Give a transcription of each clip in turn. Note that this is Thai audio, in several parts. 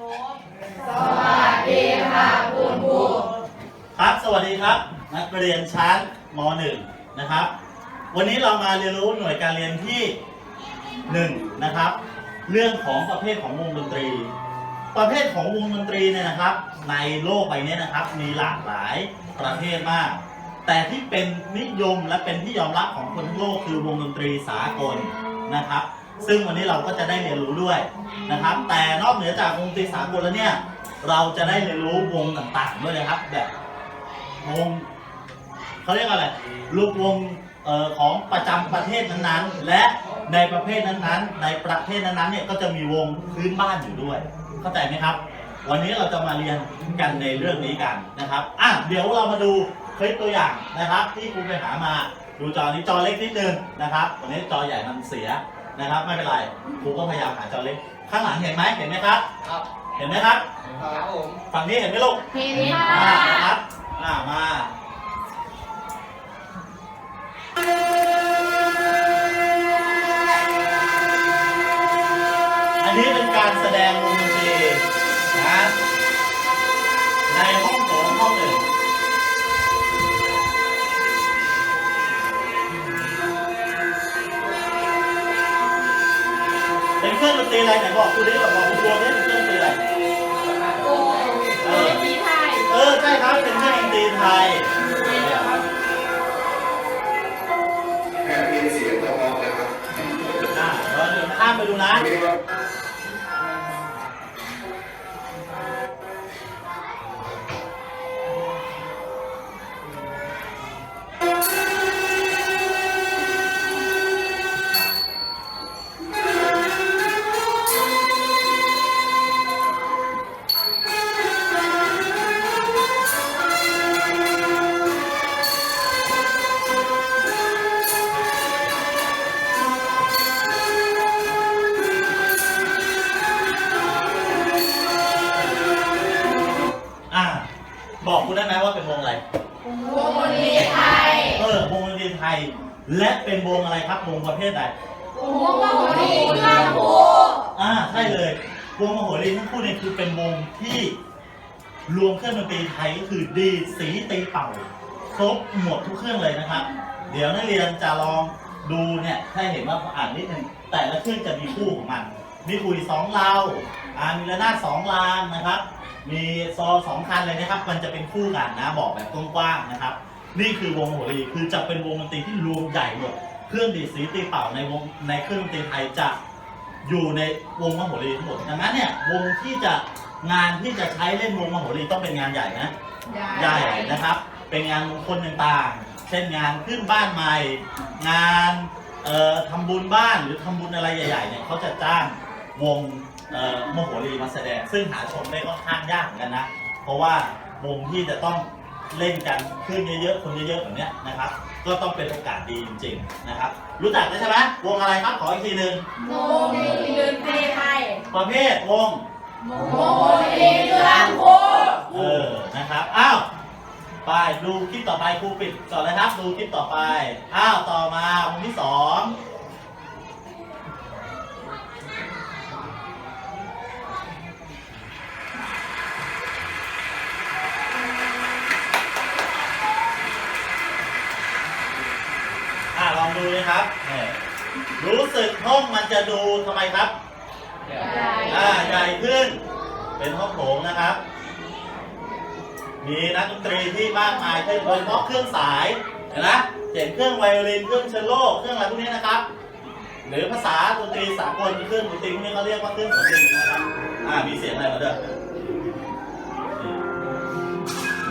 บครับสวัสดีครับ นักเรียนชั้นม .1 นะครับ วันนี้เรามาเรียนรู้หน่วยการเรียนที่1นะครับ เรื่องของประเภทของวงดนตรี ประเภทของวงดนตรีเนี่ยนะครับ ในโลกใบนี้นะครับ มีหลากหลายประเภทมาก แต่ที่เป็นนิยมและเป็นที่ยอมรับของคนทั้งโลกคือวงดนตรีสากลนะครับ ซึ่งวันนี้เราก็จะได้เรียนรู้ด้วยนะครับ แต่นอกเหนือจากวงดนตรีสากลแล้วเนี่ย เราจะได้เรียนรู้วงต่างๆด้วยนะครับ แบบวงเขาเรียกว่าอะไรลูกวงออของประจำประเทศนั้นๆ และในประเภทนั้นๆ ในประเทศนั้นๆเนี่ยก็จะมีวงพื้นบ้านอยู่ด้วย เข้าใจไหมครับ วันนี้เราจะมาเรียนกันในเรื่องนี้กันนะครับอะเดี๋ยวเรามาดูคลิปตัวอย่างนะครับ ที่ครูไปหามาดูจอนี้จอเล็กนิดนึงนะครับ วันนี้จอใหญ่มันเสีย นะครับ ไม่เป็นไรครูก็พยายามหาจอเล็ก ข้างหลังเห็นไหมเห็นไหมครับ ครับเห็นไหมครับ ครับผม ฝั่งนี้เห็นไหมลูกเห็นค่ะ อ่านะครับอ่ามา เครื่องดนตรีอะไรไหนบอกคุณดิบอกบอกคุณดวงนี่เป็นเครื่องดนตรีอะไรโอ้โหสีไทยเออใช่ครับเป็นเครื่องดนตรีไทยแค่มีเสียงก็พอแล้วครับอ่าเราเดินข้ามไปดูนะ บอกคุณได้ไหมว่าเป็นวงอะไร วงดนตรีไทย เออวงดนตรีไทย และเป็นวงอะไรครับวงประเภทไหนวงมโหรีเมืองภูอ่าใช่เลยวงมโหรีทั้งคู่เนี่ยคือเป็นวงที่รวมเครื่องดนตรีไทยก็คือดีดสีตีเป่าครบหมดทุกเครื่องเลยนะครับ เดี๋ยวนักเรียนจะลองดูเนี่ยถ้าเห็นว่าอ่านนิดนึงแต่ละเครื่องจะมีคู่ของมัน มีคุยสองเราอ่ามีระนาดสองรางนะครับ มีซอสองคันเลยนะครับ มันจะเป็นคู่กันนะบอกแบบกว้างๆนะครับ นี่คือวงโหรีคือจะเป็นวงดนตรีที่รวมใหญ่หมดเครื่องดีดสีตีเป่าในวงในเครื่องดนตรีไทยจะอยู่ในวงมโหรีทั้งหมดดังนั้นเนี่ยวงที่จะงานที่จะใช้เล่นวงมโหรีต้องเป็นงานใหญ่นะใหญ่นะครับ เป็นงานมงคลต่างๆ เช่นงานขึ้นบ้านใหม่ งานเอ่อทำบุญบ้านหรือทำบุญอะไรใหญ่ๆเนี่ยเขาจะจ้างวง เอ่อมโหรีมาแสดง ซึ่งหาชมได้ค่อนข้างยากเหมือนกันนะ เพราะว่าวงที่จะต้องเล่นกันขึ้นเยอะๆ คนเยอะๆแบบเนี้ยนะครับ ก็ต้องเป็นโอกาสดีจริงๆนะครับ รู้จักได้ใช่ไหมวงอะไรครับขออีกทีหนึ่งวงดนตรีไทยประเภทวงวงโหรีเมืองภูเออ นะครับ อ้าว ไปดูคลิปต่อไปครูปิดก่อนเลยครับ ดูคลิปต่อไป อ้าว ต่อมาวงที่สอง สึกห้องมันจะดูทำไมครับใหญ่อ่าใหญ่ขึ้น เป็นห้องโถงนะครับ มีนักดนตรีที่มากมายขึ้นโดยเฉพาะเครื่องสายเห็นไหมเห็นเครื่องไวโอลินเครื่องเชลโลเครื่องอะไรพวกนี้นะครับ หรือภาษาดนตรีสากลเครื่องดนตรีพวกนี้เขาเรียกว่าเครื่องสตริงนะครับอ่ามีเสียงอะไรมาด้วย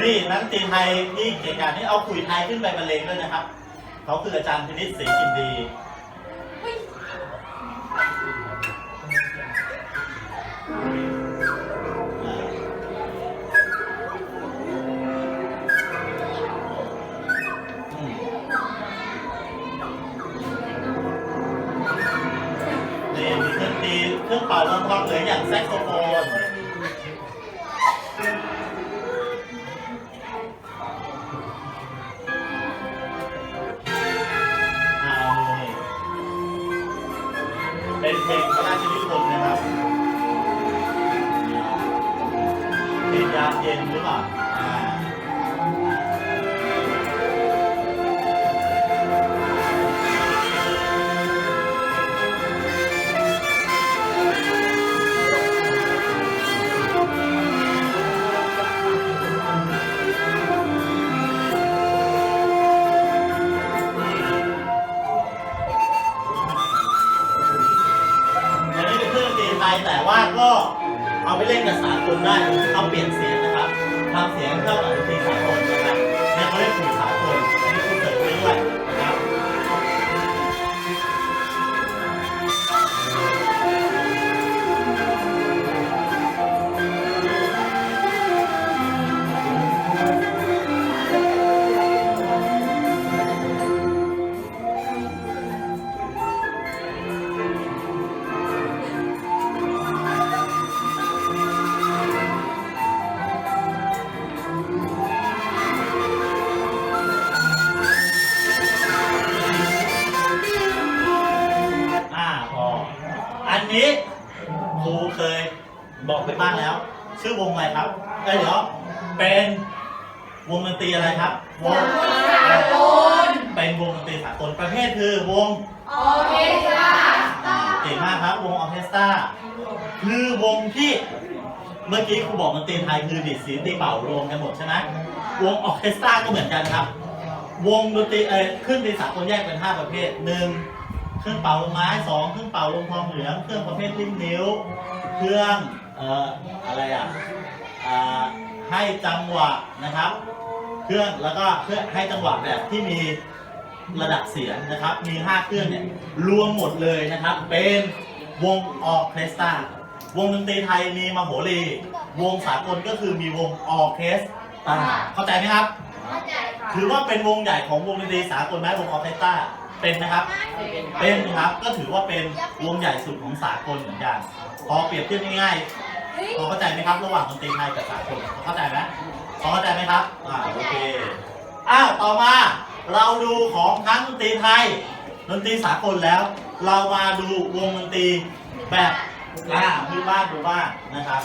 นี่นักดนตรีไทยที่เก่งกาจนี่เอาขุยไทยขึ้นไปบรรเลงด้วยนะครับ เขาคืออาจารย์พินิจศรีกินดี นนี้ครูเคยบอกไปบ้างแล้ว ชื่อวงอะไรครับเอ้ยเดี๋ยวเป็นวงดนตรีอะไรครับ วงสากลเป็นวงดนตรีสากลประเภทคือวงออเคสตราเก่งมากครับ วงออร์เคสตราคือวงที่เมื่อกี้ครูบอกดนตรีไทยคือดิดสีตีเป่ารวมกันหมดใช่ไหมวงออร์เคสตราก็เหมือนกันครับ วงดนตรีเอ้ยเครื่องดนตรีสากลแยกเป็นห้าประเภทหนึ่ง เครื่องเป่าลมไม้สองเครื่องเป่าลมทองเหลือง เครื่องประเภทลิ้นนิ้ว เครื่องเอ่ออะไรอะอ่าให้จังหวะนะครับ เครื่องแล้วก็เครื่องให้จังหวะแบบที่มีระดับเสียงนะครับ มี 5 เครื่องเนี่ยรวมหมดเลยนะครับ เป็นวงออร์เคสตราวงดนตรีไทยมีมโหรี วงสากลก็คือมีวงออร์เคสตราเข้าใจไหมครับ เข้าใจค่ะถือว่าเป็นวงใหญ่ของวงดนตรีสากลไหมวงออร์เคสตรา เป็นนะครับ เป็นครับก็ถือว่าเป็นวงใหญ่สุดของสากลเหมือนกันพอเปรียบเทียบง่ายๆพอเข้าใจไหมครับ ระหว่างดนตรีไทยกับสากลพอเข้าใจไหมพอเข้าใจไหมครับอ่าโอเคอ้าวต่อมาเราดูของทั้งดนตรีไทยดนตรีสากลแล้ว เรามาดูวงดนตรีแบบอ่าพื้นบ้านดูบ้านนะครับ